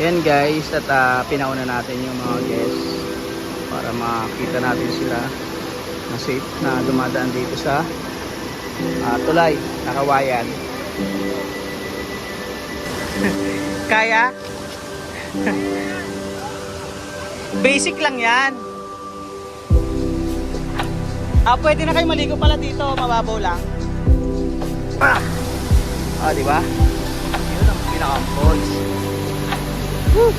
Yan guys, at ah, pinauna natin yung mga guests para makita natin sila na safe na dumadaan dito sa ah, tulay, nakawayan. Kaya? Basic lang yan. Ah, pwede na kayo maligo pala dito, mababaw lang. Ah, ah di ba? Yun ang pinaka-falls. Woo!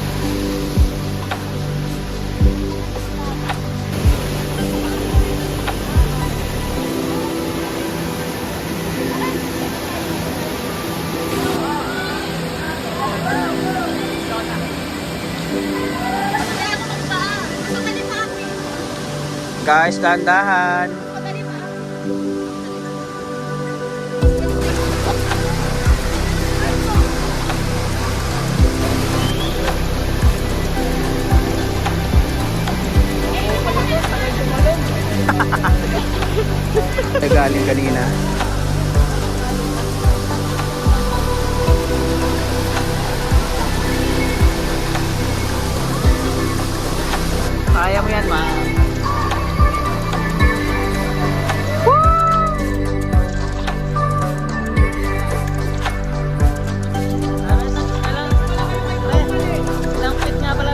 Guys, dahan-dahan. Nagaling kanina. Kaya mo yan, ma.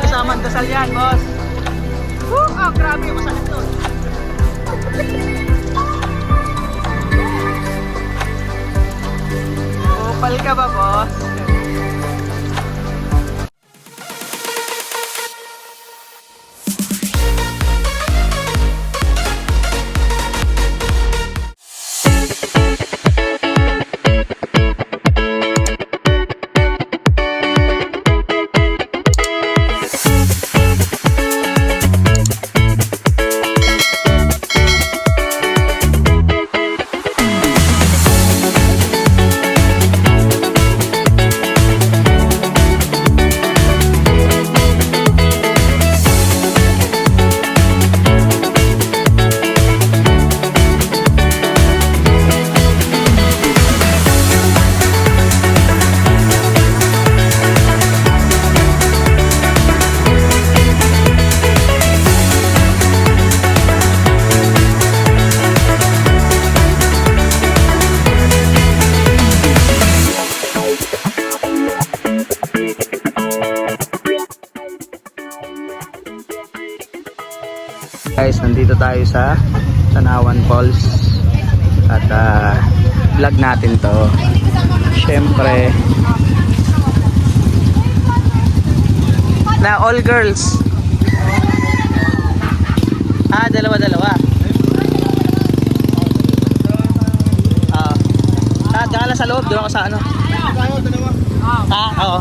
Kasama dasal yan, boss. Woo! Ah, grabe, masakit ka ba, boss? Nandito tayo sa Tanawan Falls at ah, vlog natin to. Syempre na all girls. Ah, dalawa dalawa. Ah. Ah, ka lang sa loob, doon ako sa ano. Ah, oo.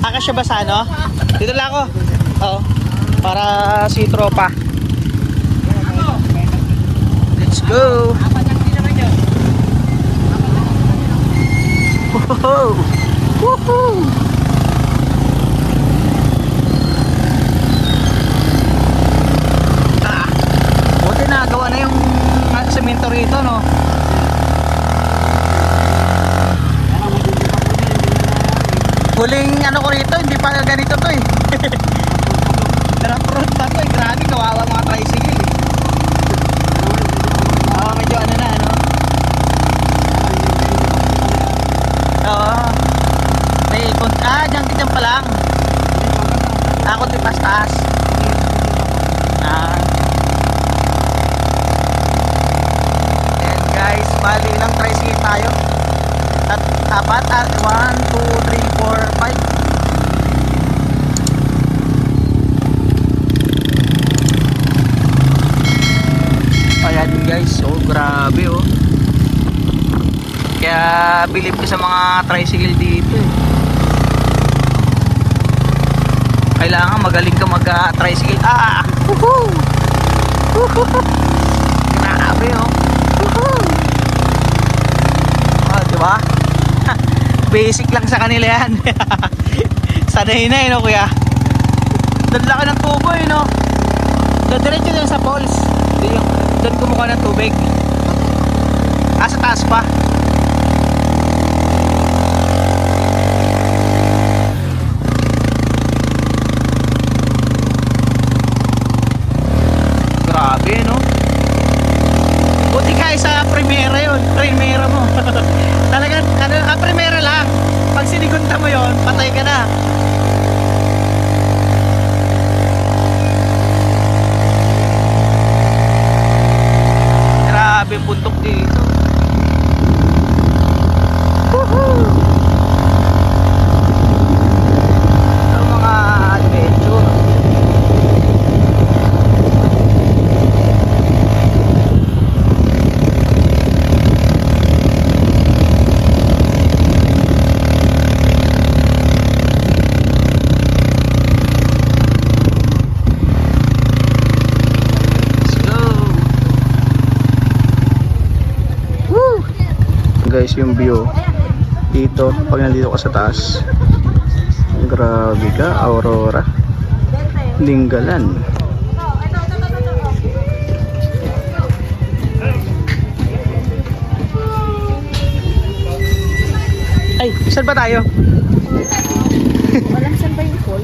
Ah, kasya ba sa ano? Dito lang ako. Oo. Para si tropa. Go. Woohoo! Woohoo! Ah, buti na yung ah, semento rito, no? Huling ano ko rito, hindi pa ganito to eh. Drop road pa to eh. Grabe, kawawa mga tricycle eh. Oo, medyo ano na, ano? Oo. May ikot. Ah, dyan, dyan pa lang. Pas taas. Ah. Ayan guys, bali ilang tricycle tayo? Tat apat at 1, 2, 3, 4, 5. Ayan guys, oh grabe oh. Kaya bilib ko sa mga tricycle dito eh. Kailangan magaling ka mag-tricycle. Ah! Woohoo! Woohoo! Grabe oh. Woohoo! Ah, di ba? Basic lang sa kanila yan. Sanay na eh, no, kuya? Doon laki ng tubo eh, no? Diretso din sa falls. Doon kumuha ng tubig. Ah, sa taas pa. ay sa primera yon primera mo. Talagang ano, ah, primera lang. Pag sinigunta mo yon patay ka na. Grabe yung bundok dito. Guys, yung view dito, pag nandito ka sa taas, grabe ka, Aurora. Dinggalan. Ay, saan ba tayo? Walang saan ba yung pool?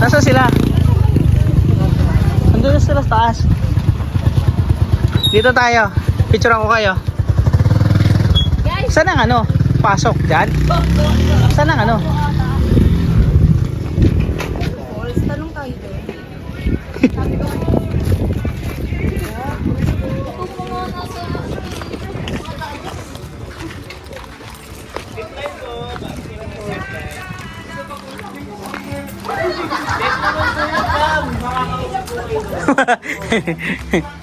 Nasaan sila? Andun na sila sa taas. Dito tayo. Picturean ko kayo. Guys! Saan ang ano? Pasok dyan? Saan ang ano? Balls, tanong tayo doon. Woohoo!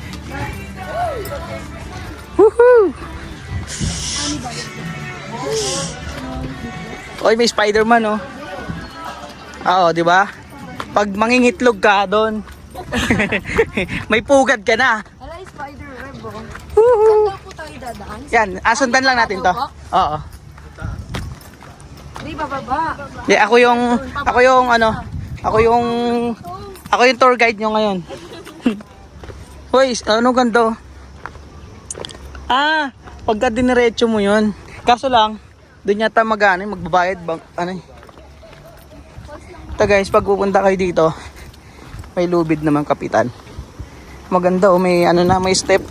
Oy, may Spider-Man oh. Oo, di ba? Pag mangingitlog ka doon, may pugad ka na. Hala, spider web oh. Woohoo! Saan daw po tayo dadaan? Yan, asundan lang natin to. Oo. Di, bababa. Di, ako yung, ako yung ano, ako yung, ako yung tour guide nyo ngayon. Hoy, ano ganito? Ah, pagka diniretso mo yun. Kaso lang, doon yata mag ano, magbabayad bang, ano eh. Ito guys, pag pupunta kayo dito, may lubid naman kapitan. Maganda oh, may ano na, may step.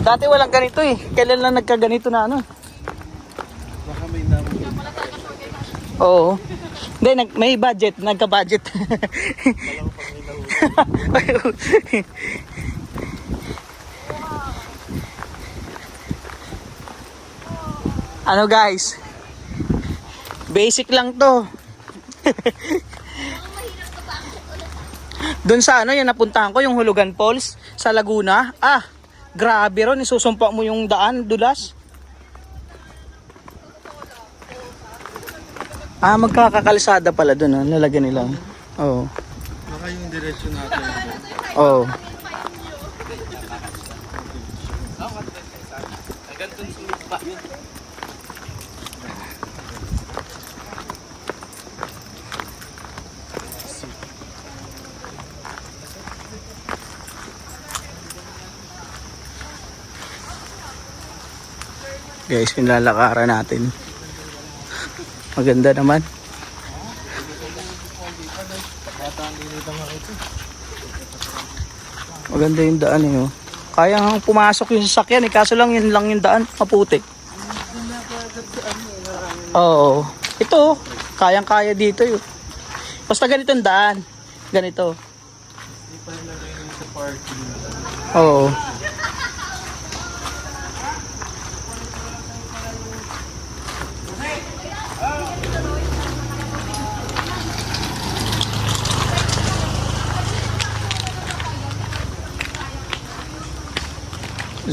Dati walang ganito eh. Kailan lang nagkaganito na ano. Oo. Hindi, nag, may budget. Nagka-budget. ano guys? Basic lang to. Doon sa ano, yung napuntahan ko, yung Hulugan Falls sa Laguna. Ah, grabe ron. Isusumpa mo yung daan, dulas. Ah, magkakakalsada pala doon, ah. lalagyan nila. Oo. Baka yung diretsyo natin. Oo. Guys, pinlalakaran natin. Maganda naman. Maganda yung daan eh. Oh. Kaya nga pumasok yung sasakyan eh. Kaso lang yun lang yung daan. Maputik. Oo. Ito, oh. kayang-kaya dito yun. Basta ganito ang daan. Ganito. Oo.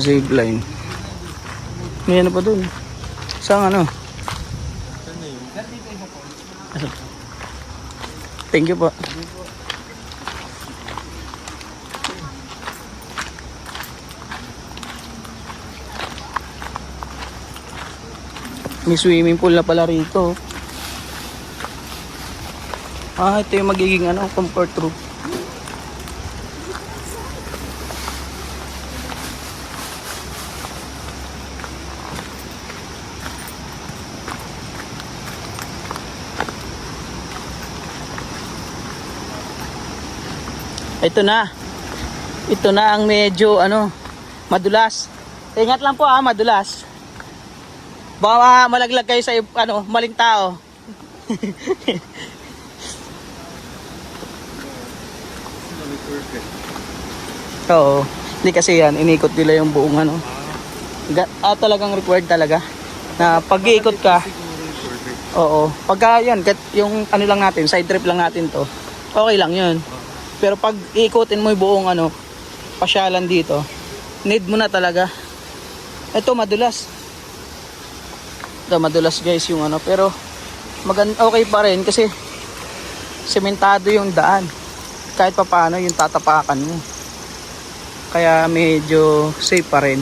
Zipline. May ano pa dun? Saan ano? Thank you po. May swimming pool na pala rito. Ah, ito yung magiging ano, comfort room. Ito na. Ito na ang medyo ano, madulas. Ingat lang po ah, madulas. Baka malaglag kayo sa ano, maling tao. Oo. Hindi kasi yan, inikot nila yung buong ano. Ah, talagang required talaga. Na pag iikot ka, oo. Pagka yan, yung ano lang natin, side trip lang natin to, okay lang yun. Pero pag iikutin mo yung buong ano, pasyalan dito, need mo na talaga. Ito madulas. Ito madulas guys yung ano, pero magan okay pa rin kasi sementado yung daan. Kahit pa paano yung tatapakan mo. Kaya medyo safe pa rin.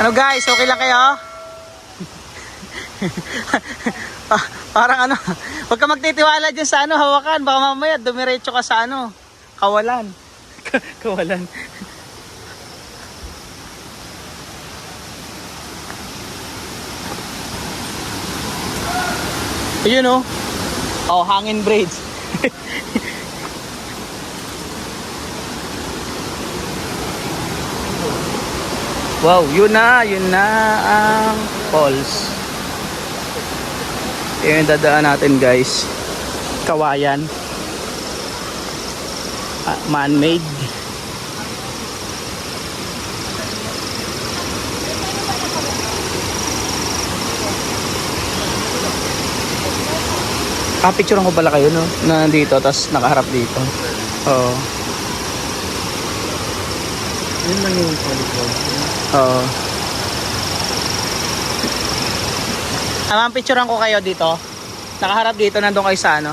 Ano guys, okay lang kayo? Pa- parang ano, huwag ka magtitiwala dyan sa ano, hawakan. Baka mamaya dumiretso ka sa ano, kawalan. kawalan. Ayun oh. Oh, hangin braids. wow, yun na, yun na ang falls. Yun yung dadaan natin guys. Kawayan. Ah, man-made. Ah, picturean ko pala kayo, no? Na nandito, tapos nakaharap dito. Oo. Yun lang yung quality. Oo. Ma'am, picturean ko kayo dito. Nakaharap dito, nandun kayo sa ano.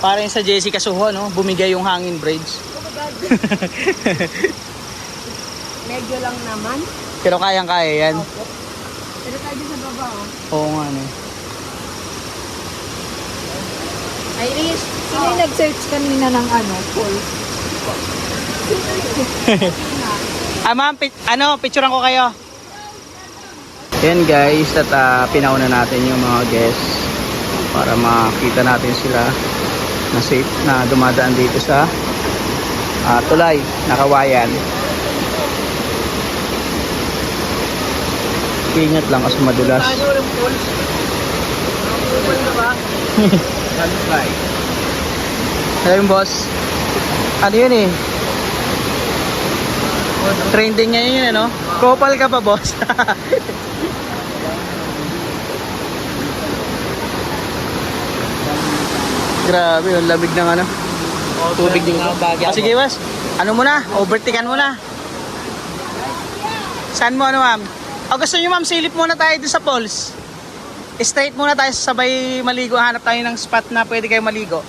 Parang sa Jessica Suho, no? Bumigay yung hangin. Oh God. Medyo lang naman. Pero kayang-kaya yan. Opo. Pero tayo sa baba, oh. Oo nga, no? Iris, sino yung nag-search kanina ng ano, pool? Ah, ma'am, pi- ano, picturean ko kayo. Yan guys, at ah, pinauna natin yung mga guests para makita natin sila na safe na dumadaan dito sa ah, tulay, nakawayan. Ingat lang kasi madulas. Hello boss. Ano yun eh? Trending ngayon yun ano? Kopal ka pa boss. Grabe, ang lamig ng ano. Tubig dito. Ah, sige boss. Ano muna? Overtikan muna. Saan mo ano ma'am? O gusto nyo ma'am, silip muna tayo doon sa falls. Straight muna tayo sabay maligo. Hanap tayo ng spot na pwede kayo maligo.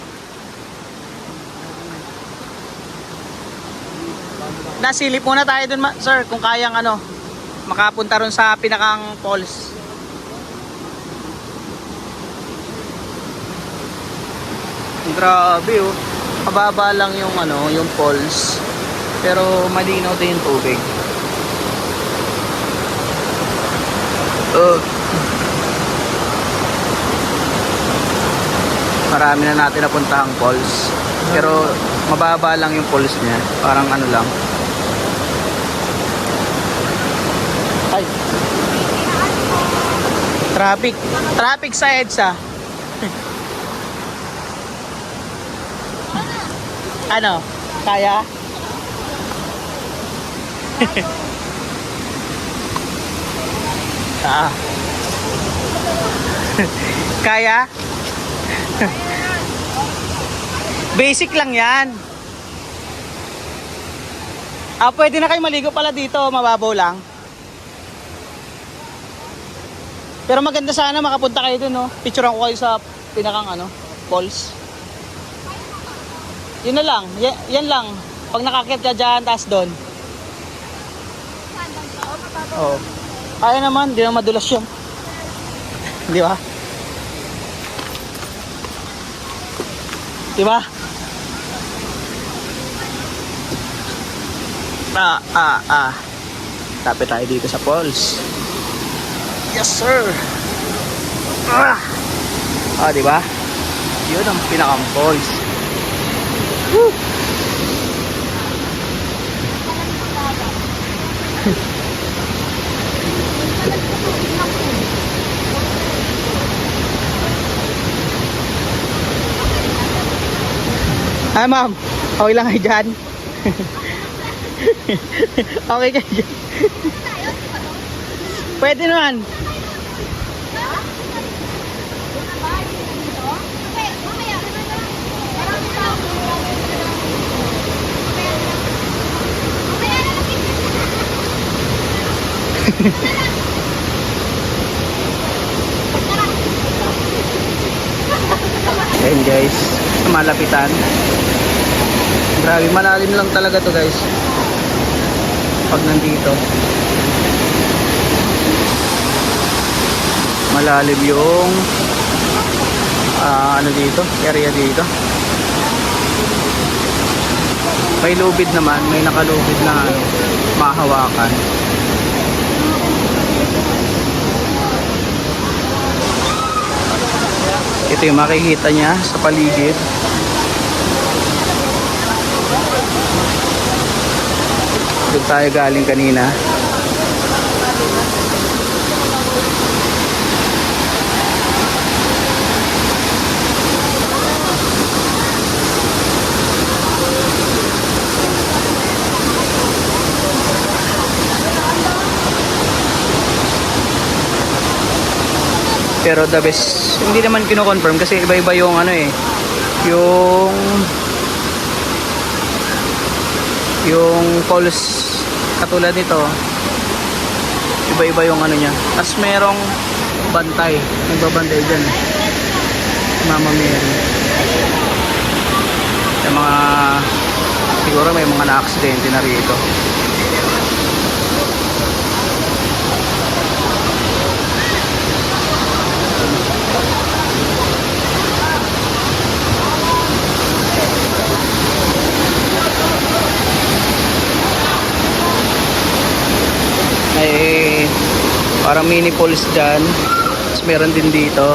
Nasilip muna tayo dun, sir, kung kayang ano, makapunta ron sa pinakang falls. Grabe oh. Mababa lang yung ano, yung falls. Pero malinaw din yung tubig. Uh. Marami na natin napuntahang falls. Pero mababa lang yung falls niya. Parang ano lang. Ay. Traffic. Traffic sa EDSA. Ano? Kaya? ah. Kaya? Basic lang yan. Ah, pwede na kayo maligo pala dito, mababaw lang. Pero maganda sana makapunta kayo dun, no? Picturean ko kayo sa pinakang ano, falls. Yun na lang, yan, yan lang. Pag nakakit ka dyan, taas doon. Oo. Kaya naman, di na madulas yun. di ba? Di ba? Ah, ah, ah. Tapit tayo dito sa falls. Yes, sir. Ah, ah di ba? Yun ang pinakang falls. Ay ma'am, okay lang kayo dyan? okay kayo dyan? Pwede naman. Ayan guys, malapitan. Grabe, malalim lang talaga to guys. Pag nandito. Malalim yung ah, ano dito, area dito. May lubid naman, may nakalubid na ano, mahawakan. Ito yung makikita niya sa paligid. Doon tayo galing kanina. Pero the best, hindi naman kino-confirm kasi iba-iba yung ano eh, yung yung falls katulad nito iba-iba yung ano niya. Tapos merong bantay nagbabantay dyan. Mama Mary. Yung mga siguro may mga na-aksidente na rito ay parang mini falls dyan. Tapos meron din dito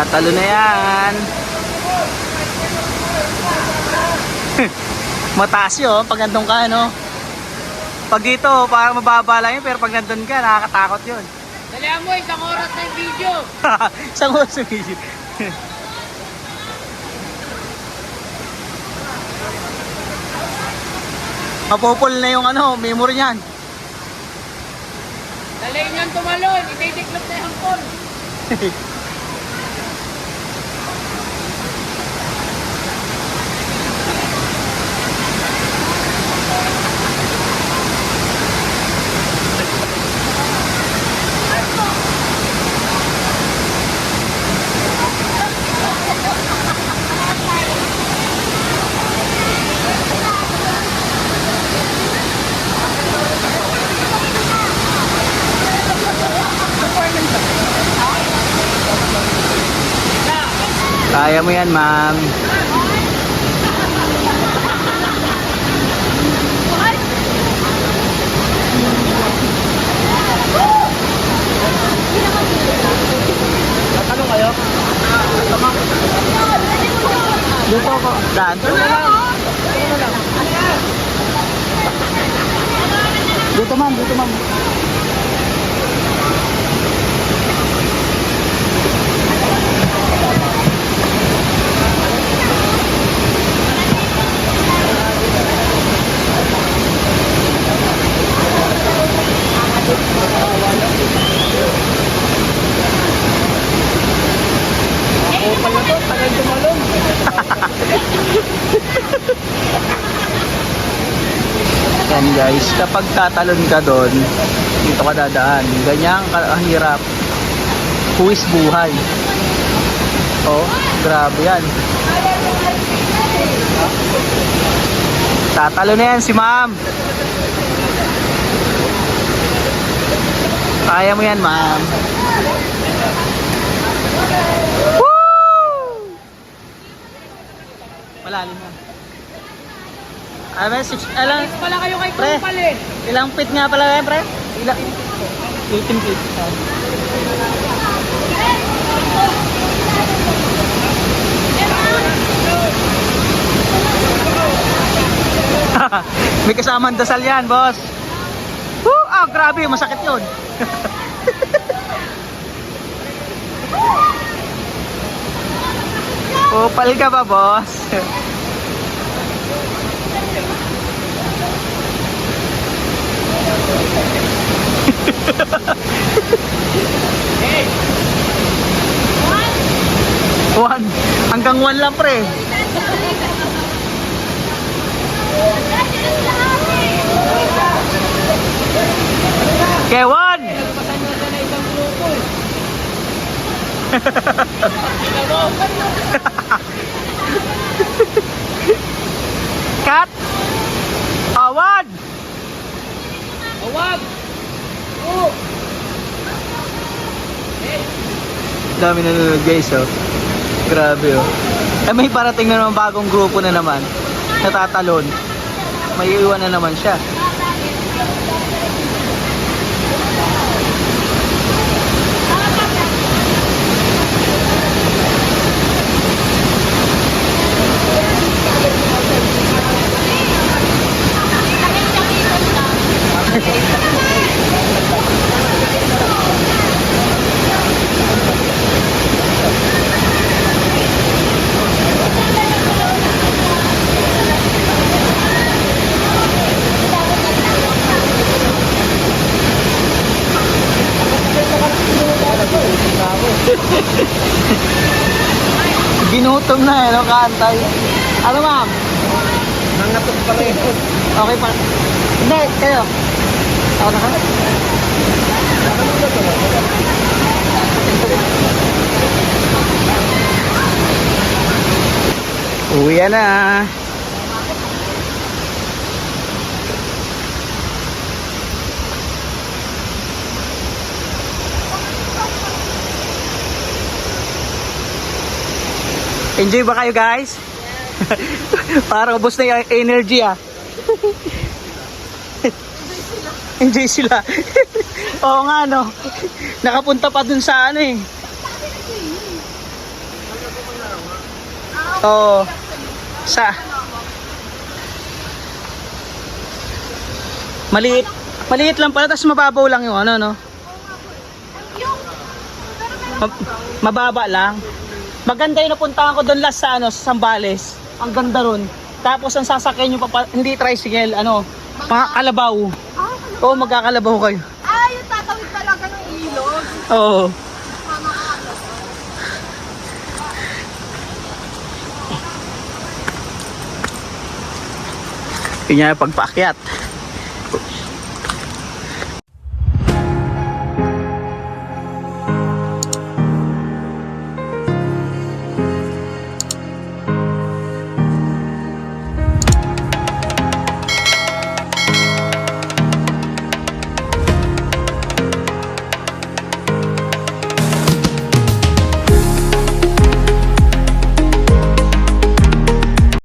tatalo na yan mataas yun pag nandun ka no pag dito parang mababa lang yun pero pag nandun ka nakakatakot yun Dalihan mo, isang oras na yung video. Isang oras yung video. Mapopol na yung ano, memory niyan. Dalihan yan tumalon, ititiklop na yung phone. Kaya mo yan, ma'am. Dito ako. Daan. Dito, ma'am. Dito, ma'am. Guys, kapag tatalon ka doon, dito ka dadaan. Ganyan kahirap. Huwis buhay. Oh, grabe yan. Tatalo na yan si ma'am. Kaya mo yan ma'am. Woo! Malalim yan. Ah, may six, alang, Wala kayo kay Pre. Kupal eh. Ilang feet nga pala yan, pre? Ilang? 18 feet. Ah. May kasamang dasal yan, boss. Woo! Ah, grabe, masakit yun. Kupal ka ba, boss? One. Hanggang one lang, pre. Okay, one. Cut. Ah, one. Awag! Dami nanonood guys, oh. Grabe, oh. Eh, may parating na naman bagong grupo na naman. Natatalon. May iwan na naman siya. Ginutom na, eh, no? Kantay. Ano, ma'am? Nangatok pa rin. Okay pa. Hindi, kayo. Ako na ka? Uwi na. Enjoy ba kayo guys? Parang ubos na yung energy ah. Enjoy sila. Oo nga no. Nakapunta pa dun sa ano eh. Oo. Sa Maliit. Maliit lang pala tapos mababaw lang yung ano no. Ma- mababa lang. Maganda yung napuntahan ko doon last sa ano, sa Sambales. Ang ganda ron. Tapos ang sasakyan nyo pa, hindi tricycle, ano, mga kalabaw. Oo, magkakalabaw kayo. Ah, yung tatawid talaga ng ilog. Oo. Yung pagpaakyat.